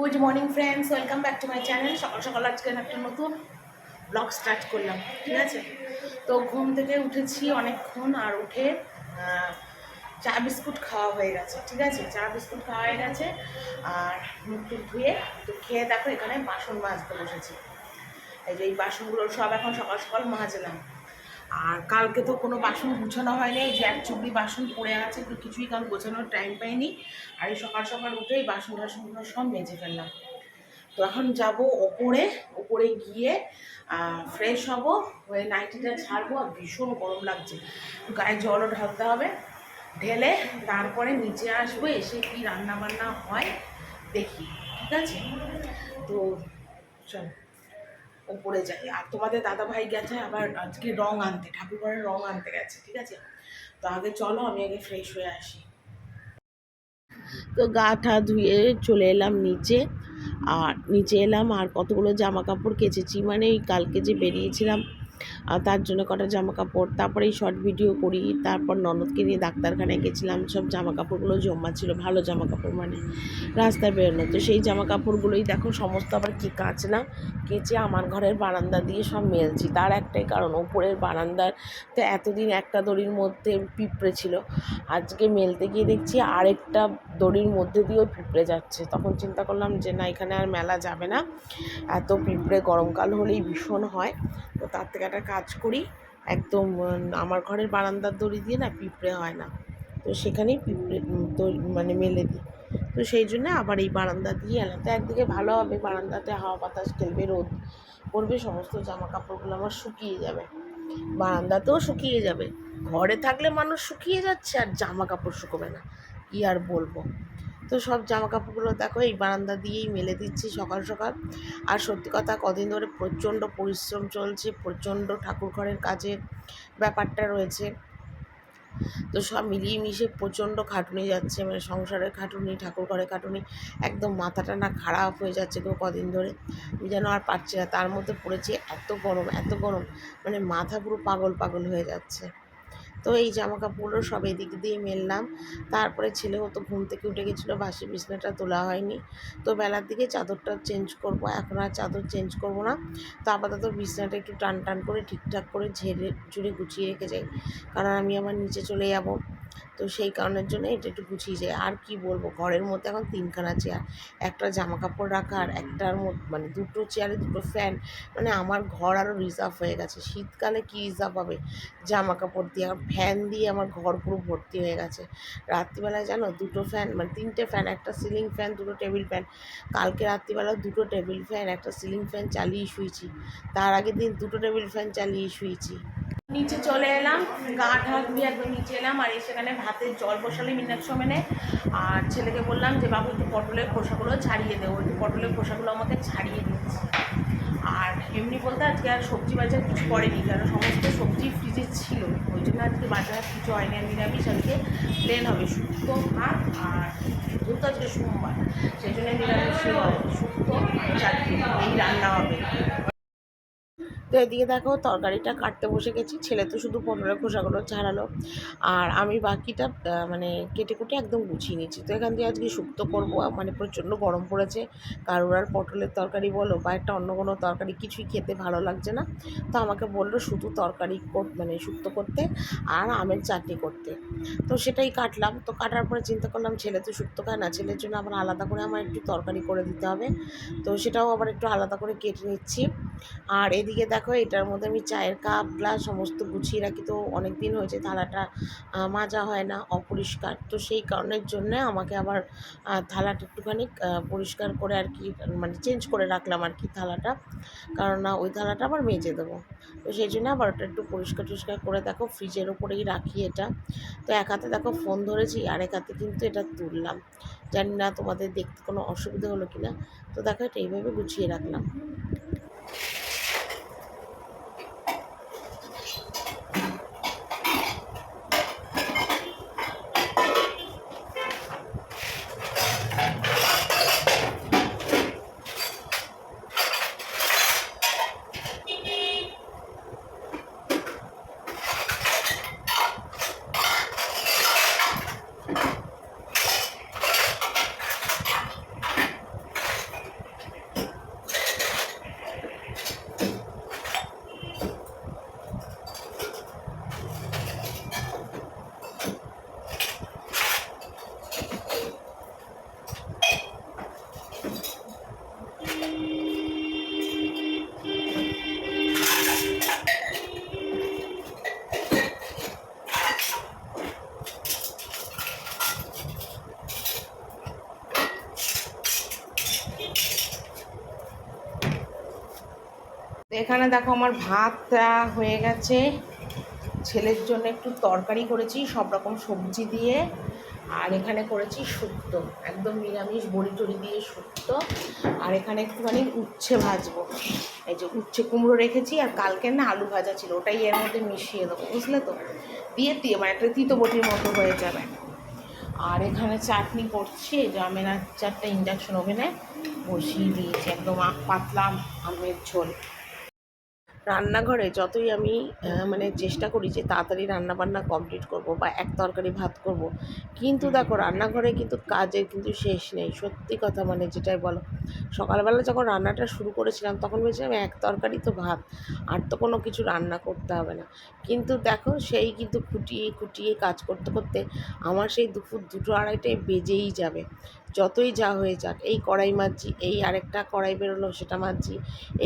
Good morning friends welcome back to my channel সকাল সকাল আজকে একটা নতুন ব্লগ স্টার্ট করলাম, ঠিক আছে? তো ঘুম থেকে উঠেছি অনেকক্ষণ আর উঠে চা বিস্কুট খাওয়া হয়ে গেছে, ঠিক আছে? চা বিস্কুট খাওয়া হয়ে গেছে আর মুখ টুক ধুয়ে তো খেয়ে দেখো এখানে বাসন মাজতে বসেছি। এই যে এই বাসনগুলো সব এখন সকাল সকাল মাজলাম। আর কালকে তো কোনো বাসন গুছানো হয়নি এই যে এক চুবড়ি বাসন পড়ে আছে, তো কিছুই কাল গোছানোর টাইম পাইনি। আর এই সকাল সকাল উঠেই বাসন টাসনগুলো সব মেজে ফেললাম। তো এখন যাব ওপরে ওপরে গিয়ে ফ্রেশ হব, হয়ে নাইটিটা ছাড়বো, আর ভীষণ গরম লাগছে। গায়ে জলও ঢালতে হবে, ঢেলে তারপরে নিচে আসব, এসে কি রান্না বান্না হয় দেখি, ঠিক আছে? তো চল। ওপরে যায়। আর তোমাদের দাদা ভাই গেছে আবার আজকে রং আনতে ঠাকুরঘরের রং আনতে গেছে, ঠিক আছে? তো আগে চলো, আমি আগে ফ্রেশ হয়ে আসি। তো গা ঠা ধুয়ে চলে এলাম নিচে। আর নিচে এলাম আর কতগুলো জামা কাপড় কেচেছি মানে ওই কালকে যে বেরিয়েছিলাম তার জন্য কটা জামা কাপড় তারপরে এই শর্ট ভিডিও করি, তারপর ননদকে নিয়ে ডাক্তারখানায় গেছিলাম, সব জামা কাপড়গুলো জমা ছিল, ভালো জামা কাপড় মানে রাস্তায় বেরোনো। তো সেই জামা কাপড়গুলোই দেখো সমস্ত আবার কি কাচলাম কেচে আমার ঘরের বারান্দা দিয়ে সব মেলছি। তার একটাই কারণ, ওপরের বারান্দার তো এতদিন একটা দড়ির মধ্যে পিঁপড়ে ছিল। আজকে মেলতে গিয়ে দেখছি আরেকটা দড়ির মধ্যে দিয়েও পিঁপড়ে যাচ্ছে। তখন চিন্তা করলাম যে না, এখানে আর মেলা যাবে না। এত পিঁপড়ে গরমকাল হলেই ভীষণ হয়। তো তার থেকে একটা কাজ করি। একদম, আমার ঘরের বারান্দার দড়ি দিয়ে না পিঁপড়ে হয় না। তো সেখানেই পিঁপড়ে মানে মেলে দিই। তো সেই জন্য আবার এই বারান্দা দিয়ে এলাম। তো একদিকে ভালো হবে, বারান্দাতে হাওয়া বাতাস খেলবে, রোদ পড়বে, সমস্ত জামা কাপড়গুলো আমার শুকিয়ে যাবে। বারান্দাতেও শুকিয়ে যাবে। ঘরে থাকলে মানুষ শুকিয়ে যাচ্ছে আর জামা কাপড় শুকোবে না। কি আর বলব? তো সব জামা কাপড়গুলো দেখো, এই বারান্দা দিয়েই মেলে দিচ্ছি সকাল সকাল। আর সত্যি কথা, কদিন ধরে প্রচণ্ড পরিশ্রম চলছে, প্রচণ্ড ঠাকুর ঘরের কাজের ব্যাপারটা রয়েছে। তো সব মিলিয়ে মিশে প্রচণ্ড খাটুনি যাচ্ছে মানে সংসারের খাটুনি ঠাকুর ঘরের খাটুনি, একদম মাথাটা না খারাপ হয়ে যাচ্ছে গো কদিন ধরে। আমি যেন আর পারছি না, তার মধ্যে পড়েছে এত গরম এত গরম মানে মাথা পুরো পাগল পাগল হয়ে যাচ্ছে। তো এই জামা কাপড়গুলো সব এদিক দিয়ে মেললাম। তারপরে ছেলেও তো ঘুম থেকে উঠে গেছিল, বাসি বিছনাটা তোলা হয়নি। তো বেলার দিকে চাদরটা চেঞ্জ করব। এখন আর চাদর চেঞ্জ করব না। তো আপাতত বিছনাটা একটু টান টান করে ঠিকঠাক করে ঝেড়ে চুড়ে গুছিয়ে রেখে যাই। কারণ আমি আমার নিচে চলে যাব। তো সেই কারণের জন্য এটা একটু গুছিয়ে যায়। আর কি বলব, ঘরের মধ্যে এখন তিনখানা চেয়ার একটা জামা কাপড় রাখার, একটার মধ্যে মানে দুটো চেয়ারে দুটো ফ্যান মানে আমার ঘর আরও রিজার্ভ হয়ে গেছে। শীতকালে কি রিজার্ভ হবে জামা কাপড় দিয়ে, আর ফ্যান দিয়ে আমার ঘর পুরো ভর্তি হয়ে গেছে। রাত্রিবেলায় জানো, দুটো ফ্যান মানে তিনটে ফ্যান একটা সিলিং ফ্যান দুটো টেবিল ফ্যান কালকে রাত্রিবেলা দুটো টেবিল ফ্যান একটা সিলিং ফ্যান চালিয়ে শুয়েছি। তার আগের দিন দুটো টেবিল ফ্যান চালিয়ে শুয়েছি। নিচে চলে এলাম, গা ঢা ধুয়ে একদম নিচে এলাম, আর সেখানে ভাতের জল বসালে মিনার সমেনে আর ছেলেকে বললাম যে, বাবু, একটু পটলের খোসাগুলো ছাড়িয়ে দেবো একটু পটলের খোসাগুলো আমাকে ছাড়িয়ে দিচ্ছি আর এমনি বলতে আজকে আর সবজি বাজার কিছু করেনি, কারণ সমস্ত সবজি ফ্রিজে ছিল। ওই জন্য আজকে বাজার কিছু হয়নি, আর নিরামিষ আজকে প্লেন হবে, শুক্তো, ভাত আর যেহেতু আজকে সোমবার। সেই জন্য নিরামিষ শুক্তো এই রান্না হবে। তো এদিকে দেখো তরকারিটা কাটতে বসে গেছি। ছেলে তো শুধু পটলের খোসাগুলো ছাড়ালো। আর আমি বাকিটা মানে কেটে কুটে একদম গুছিয়ে নিচ্ছি। তো এখান দিয়ে আজকে শুক্তো করব। মানে প্রচণ্ড গরম পড়েছে। কারোর আর পটলের তরকারি বলো বা একটা অন্য কোনো তরকারি কিছুই খেতে ভালো লাগছে না। তো আমাকে বলল শুধু তরকারি কর- মানে শুক্তো করতে আর আমের চাটনি করতে। তো সেটাই কাটলাম। তো কাটার পরে চিন্তা করলাম ছেলে তো শুক্তো খায় না। ছেলের জন্য আবার আলাদা করে আমার একটু তরকারি করে দিতে হবে। তো সেটাও আবার একটু আলাদা করে কেটে নিচ্ছি। আর এদিকে দেখো এটার মধ্যে আমি চায়ের কাপ গ্লাস সমস্ত গুছিয়ে রাখি। তো অনেক দিন হয়েছে থালাটা মাজা হয় না, অপরিষ্কার। তো সেই কারণের জন্য আমাকে আবার থালাটা একটুখানি পরিষ্কার করে আর কি মানে চেঞ্জ করে রাখলাম আর কি থালাটা। কারণ না, ওই থালাটা আবার মেজে দেবো। তো সেই জন্য আবার ওটা একটু পরিষ্কার টরিষ্কার করে দেখো, ফ্রিজের ওপরেই রাখি এটা। তো এক হাতে দেখো ফোন ধরেছি আর এক হাতে কিন্তু এটা তুললাম। জানি না তোমাদের দেখতে কোনো অসুবিধা হলো কি না তো দেখো, এটা এইভাবে গুছিয়ে রাখলাম। এখানে দেখো আমার ভাতটা হয়ে গেছে। ছেলের জন্য একটু তরকারি করেছি, সব রকম সবজি দিয়ে। আর এখানে করেছি শুক্তো, একদম নিরামিষ বড়ি টড়ি দিয়ে শুক্তো। আর এখানে একটুখানি উচ্ছে ভাজবো। এই যে উচ্ছে কুমড়ো রেখেছি আর কালকে না আলু ভাজা ছিল, ওটাই এর মধ্যে মিশিয়ে দেবো, বুঝলে তো? দিয়ে দিয়ে মানে একটা তিতো বটির মতো হয়ে যাবে। আর এখানে চাটনি করছি, এই যে আমের চারটা ইন্ডাকশন ওভেনে বসিয়ে দিয়েছি, একদম পাতলা আমের ঝোল। রান্নাঘরে যতই আমি মানে চেষ্টা করি যে তাড়াতাড়ি রান্না বান্না কমপ্লিট করব বা এক তরকারি ভাত করব কিন্তু দেখো রান্নাঘরে কিন্তু কাজের কিন্তু শেষ নেই সত্যি কথা মানে যেটাই বলো। সকালবেলা যখন রান্নাটা শুরু করেছিলাম তখন ভেবেছিলাম এক তরকারি তো ভাত আর তো কোনো কিছু রান্না করতে হবে না। কিন্তু দেখো সেই কিন্তু খুঁটিয়ে খুঁটিয়ে কাজ করতে করতে আমার সেই দুপুর দুটো আড়াইটায় বেজেই যাবে। যতই যা হয়ে যাক, এই কড়াই মাজছি এই আরেকটা কড়াই বেরোলো, সেটা মাজছি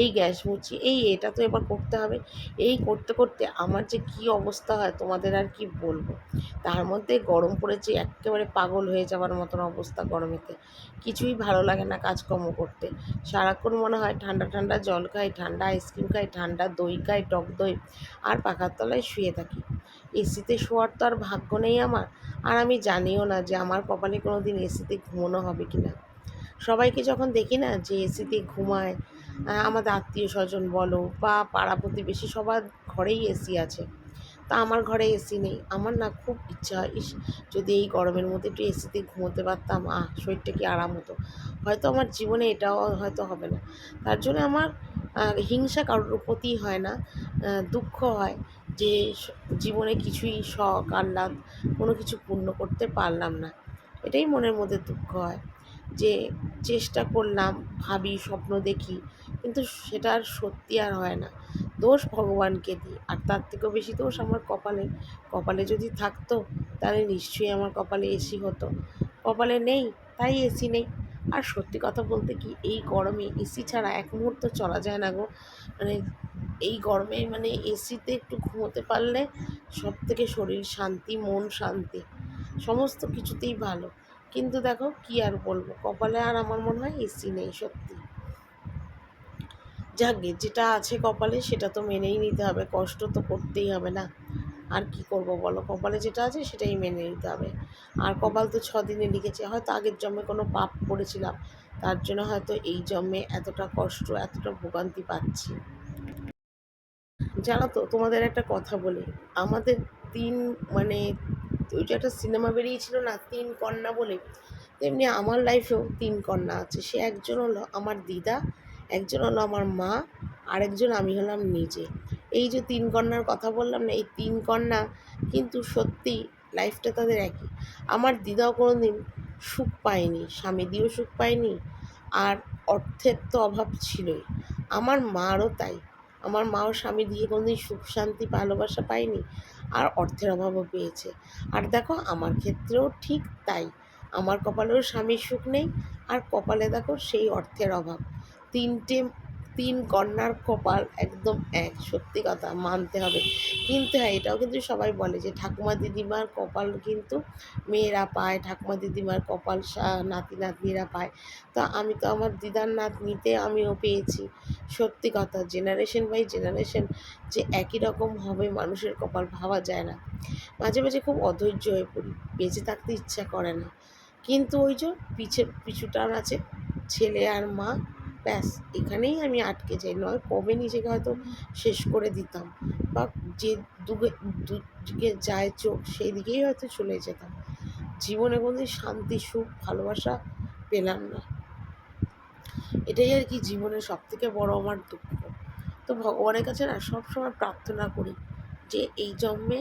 এই গ্যাস মুছি এই এটা তো এবার করতে হবে। এই করতে করতে আমার যে কি অবস্থা হয় তোমাদের আর কি বলব? তার মধ্যে গরম পড়েছে, একেবারে পাগল হয়ে যাওয়ার মতন অবস্থা গরমেতে। কিছুই ভালো লাগে না কাজকর্ম করতে। সারাক্ষণ মনে হয় ঠান্ডা ঠান্ডা জল খাই, ঠান্ডা আইসক্রিম খাই, ঠান্ডা দই খাই, টক দই, আর পাখার তলায় শুয়ে থাকি। এসিতে শোয়ার তো আর ভাগ্য নেই আমার। আর আমি জানিও না যে আমার কপালে কোনো দিন এসিতে ঘুমোনো হবে কি না সবাইকে যখন দেখি না যে এসিতে ঘুমায় আমাদের আত্মীয় স্বজন বলো বা পাড়া প্রতিবেশী সবার ঘরেই এসি আছে, তা আমার ঘরে এসি নেই। আমার না খুব ইচ্ছা হয় ইস, যদি এই গরমের মধ্যে একটু এসিতে ঘুমোতে পারতাম, আহ, শরীরটা কি আরাম হতো। হয়তো আমার জীবনে এটাও হয়তো হবে না। তার জন্য আমার হিংসা কারোর প্রতি হয় না দুঃখ হয়। যে জীবনে কিছুই শখ, আহ্লাদ কোনো কিছু পূর্ণ করতে পারলাম না। এটাই মনের মধ্যে দুঃখ হয় যে চেষ্টা করলাম, ভাবি, স্বপ্ন দেখি, কিন্তু সেটা আর সত্যি আর হয় না। দোষ ভগবানকে দিই, আর তার থেকেও বেশি দোষ আমার কপালে। কপালে যদি থাকতো, তাহলে নিশ্চয়ই আমার কপালে এসি হতো। কপালে নেই, তাই এসি নেই। আর সত্যি কথা বলতে কি, এই গরমে এসি ছাড়া এক মুহূর্ত চলা যায় না গো। মানে এই গরমে মানে এসিতে একটু ঘুমোতে পারলে সব থেকে শরীর শান্তি, মন শান্তি, সমস্ত কিছুতেই ভালো। কিন্তু দেখো কি আর বলব, কপালে আর আমার মনে হয় এসি নেই সত্যি। যাকগে যেটা আছে কপালে সেটা তো মেনেই নিতে হবে, কষ্ট তো করতেই হবে না। আর কি করব বলো? কপালে যেটা আছে সেটাই মেনে নিতে হবে। আর কপাল তো ছ দিনে লিখেছে, হয়তো আগের জন্মে কোনো পাপ করেছিলাম তার জন্য হয়তো এই জন্মে এতটা কষ্ট, এতটা ভোগান্তি পাচ্ছি। জানো তো, তোমাদের একটা কথা বলি। আমাদের তিন মানে ওই যে একটা সিনেমা বেরিয়েছিল না, তিন কন্যা বলে, তেমনি আমার লাইফেও তিন কন্যা আছে। সে একজন হলো আমার দিদা, একজন হলো আমার মা, আরেকজন আমি হলাম নিজে। এই যে তিন কন্যার কথা বললাম না, এই তিন কন্যা কিন্তু সত্যি লাইফটা তাদের একই। আমার দিদাও কোনো দিন সুখ পায়নি স্বামী দিয়েও সুখ পায়নি, আর অর্থের তো অভাব ছিলই। আমার মারও তাই। আমার মাও স্বামী দিয়ে কোনোদিন সুখ, শান্তি, ভালোবাসা পায়নি, আর অর্থের অভাবও পেয়েছে। আর দেখো, আমার ক্ষেত্রেও ঠিক তাই। আমার কপালেও স্বামীর সুখ নেই, আর কপালে দেখো সেই অর্থের অভাব। তিনটে তিন কন্যার কপাল একদম এক, সত্যি কথা, মানতে হবে। কিন্তু হ্যাঁ এটাও কিন্তু সবাই বলে যে ঠাকুমা দিদিমার কপাল কিন্তু মেয়েরা পায়, ঠাকুমা দিদিমার কপাল নাতি নাতনিরা পায়। তো আমি তো আমার দিদার নাতনিতে আমিও পেয়েছি। সত্যি কথা জেনারেশন বাই জেনারেশন যে একই রকম হবে মানুষের কপাল ভাবা যায় না। মাঝে মাঝে খুব অধৈর্য হয়ে পড়ি, বেঁচে থাকতে ইচ্ছা করে না। কিন্তু ওই যে পিছে পিছুটান আছে, ছেলে আর মা ব্যাস, এখানেই আমি আটকে যাই। নয়, কবে নিজেকে হয়তো শেষ করে দিতাম বা যে দুগে, দুদিকে যায় চোখ সেই দিকেই হয়তো চলে যেতাম। জীবনে কোনোদিন শান্তি, সুখ, ভালোবাসা পেলাম না। এটাই আর কি জীবনের সব থেকে বড় আমার দুঃখ। তো ভগবানের কাছে না সবসময় প্রার্থনা করি যে এই জন্মে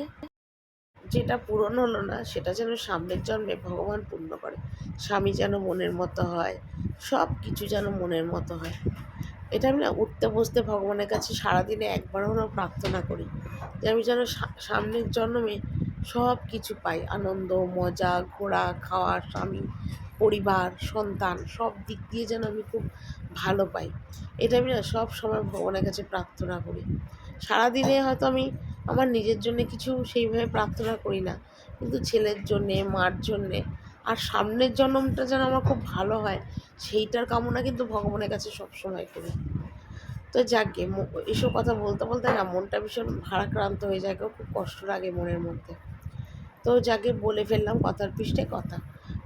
যেটা পূরণ হলো না, সেটা যেন সামনের জন্মে ভগবান পূর্ণ করে। স্বামী যেন মনের মতো হয়, সব কিছু যেন মনের মতো হয়। এটা আমি না উঠতে বসতে ভগবানের কাছে সারাদিনে একবার হলেও প্রার্থনা করি, যে আমি যেন সামনের জন্মে সব কিছু পাই। আনন্দ, মজা, ঘোরা, খাওয়া, স্বামী, পরিবার, সন্তান, সব দিক দিয়ে যেন আমি খুব ভালো পাই। এটা আমি না সব সময় ভগবানের কাছে প্রার্থনা করি। সারাদিনে হয়তো আমি আমার নিজের জন্য কিছু সেইভাবে প্রার্থনা করি না। কিন্তু ছেলের জন্যে, মার জন্যে আর সামনের জন্মটা যেন আমার খুব ভালো হয়, সেইটার কামনা কিন্তু ভগবানের কাছে সবসময় করি। তো যাকগে এসব কথা বলতে বলতে না মনটা ভীষণ ভারাক্রান্ত হয়ে যায় খুব কষ্ট লাগে মনের মধ্যে। তো যাকে বলে ফেললাম কথার পৃষ্ঠে কথা।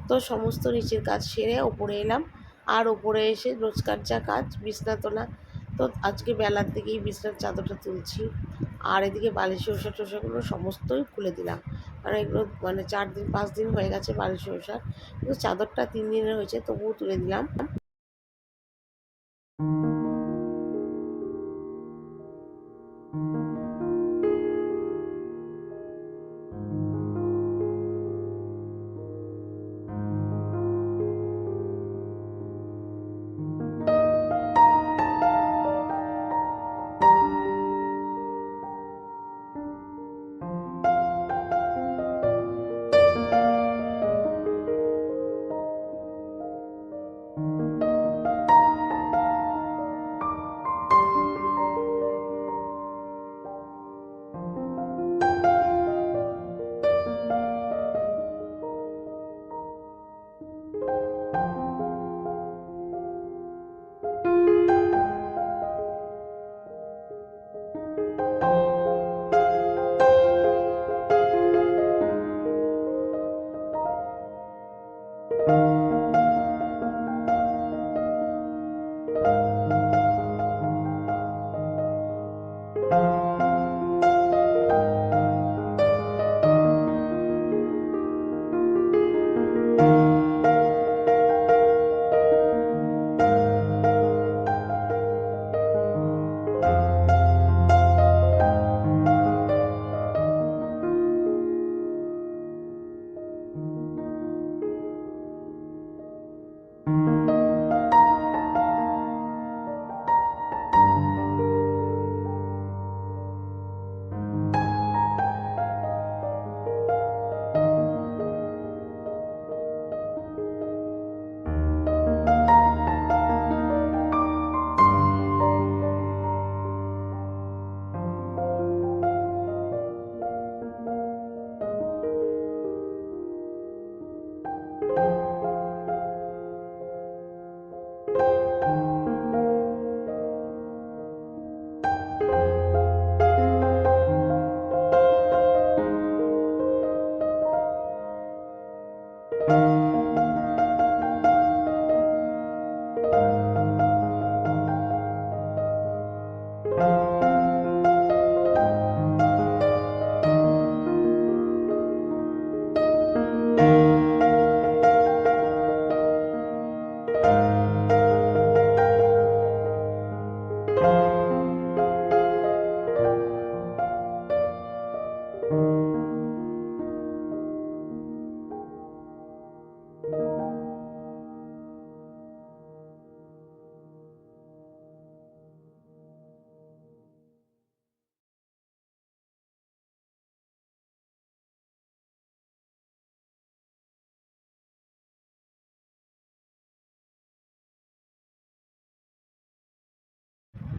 তো সমস্ত নিচের কাজ সেরে ওপরে এলাম। আর ওপরে এসে রোজকার যা কাজ বিছনা তোলা তো আজকে বেলার দিকেই বিছনার চাদরটা তুলছি। আর এদিকে বালিশি ওষা টোষাগুলো সমস্তই খুলে দিলাম। কারণ এগুলো মানে চার দিন, পাঁচ দিন হয়ে গেছে বালিশি ওষা কিন্তু চাদরটা তিন দিনের হয়েছে, তবুও তুলে দিলাম।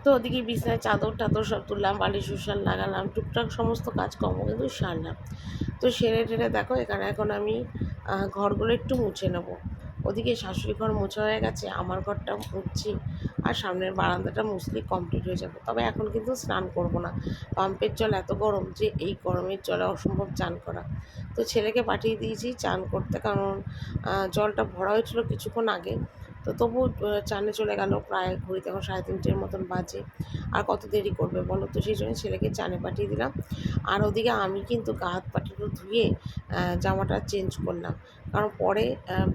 তো ওদিকে বিছানায় চাদর টাদর সব তুললাম, বালিশ উষান লাগালাম, টুকটাক সমস্ত কাজকর্ম কিন্তু সারলাম। তো সেরে টেরে দেখো, এখানে এখন আমি ঘরগুলো একটু মুছে নেব। ওদিকে শাশুড়ি ঘর মোছা হয়ে গেছে, আমার ঘরটা মুছছি আর সামনের বারান্দাটা মুছলি কমপ্লিট হয়ে যাবে। তবে এখন কিন্তু স্নান করব না। পাম্পের জল এত গরম যে এই গরমের জলে অসম্ভব চান করা। তো ছেলেকে পাঠিয়ে দিয়েছি চান করতে, কারণ জলটা ভরা হয়েছিল কিছুক্ষণ আগে। তো তবু চানে চলে গেল। প্রায় ঘড়ি এখন সাড়ে তিনটের মতন বাজে। আর কত দেরি করবে বলো তো? সেই জন্য ছেলেকে চানে পাঠিয়ে দিলাম। আর ওদিকে আমি কিন্তু গা হাত পাটিগুলো ধুয়ে জামাটা চেঞ্জ করলাম। কারণ পরে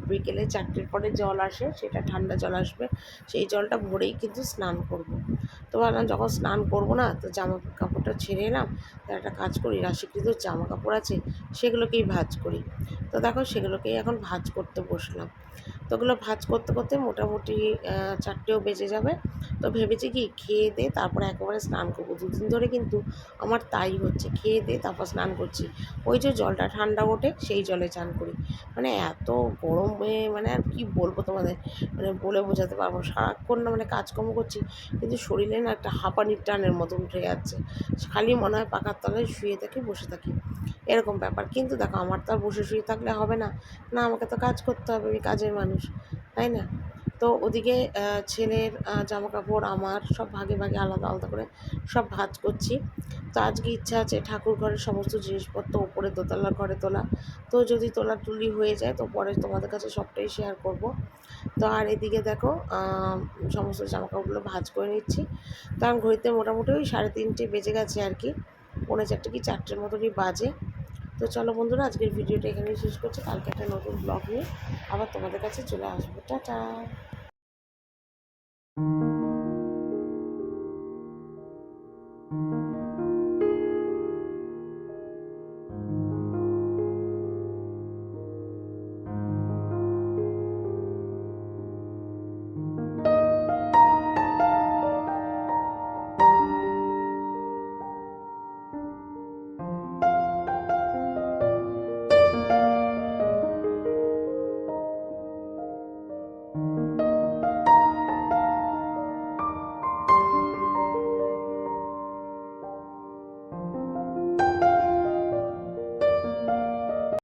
বিকেলে চারটের পরে জল আসে, সেটা ঠান্ডা জল আসবে। সেই জলটা ভরেই কিন্তু স্নান করব। তো ভাবলাম যখন স্নান করব না, তো জামা কাপড়টা ছেড়ে এলাম, তো একটা কাজ করি, রাশিকৃত জামা কাপড় আছে, সেগুলোকেই ভাজ করি। তো দেখো, সেগুলোকেই এখন ভাজ করতে বসলাম। তো ওগুলো ভাজ করতে করতে মোটামুটি চারটেও বেজে যাবে। তো ভেবেছি কি, খেয়ে দে তারপরে একেবারে স্নান করব। দুদিন ধরে কিন্তু আমার তাই হচ্ছে, খেয়ে দে তারপর স্নান করছি। ওই যে জলটা ঠান্ডা ওঠে, সেই জলে চান করি। মানে এত গরমে মানে আর কি বলব তোমাদের? মানে বলে বোঝাতে পারব সারাক্ষণ না মানে কাজকর্ম করছি, কিন্তু শরীরে না, একটা হাঁপানির টানের মতো উঠে যাচ্ছে। খালি মনে হয় পাখার তলায় শুয়ে থাকি, বসে থাকি। এরকম ব্যাপার। কিন্তু দেখো, আমার তো আর বসে শুয়ে থাকলে হবে না। না, আমাকে তো কাজ করতে হবে, আমি কাজের মানুষ, তাই না? তো ওদিকে ছেলের জামা কাপড় আমার সব ভাগে ভাগে আলাদা আলাদা করে সব ভাজ করছি। তো আজকে ইচ্ছা আছে ঠাকুর ঘরের সমস্ত জিনিসপত্র ওপরে দোতলার ঘরে তোলা। তো যদি তোলা তুলি হয়ে যায়, তো পরে তোমাদের কাছে সবটাই শেয়ার করব। তো আর এদিকে দেখো সমস্ত জামা কাপড়গুলো ভাজ করে নিচ্ছি। কারণ ঘড়িতে মোটামুটি ওই সাড়ে তিনটে বেজে গেছে আর কি। পৌনে চারটে কি চারটের মতনই বাজে। তো চলো বন্ধুরা, আজকের ভিডিওটা এখানেই শেষ করছি। কালকে একটা নতুন ব্লগ নিয়ে আবার তোমাদের কাছে চলে আসব। টাটা!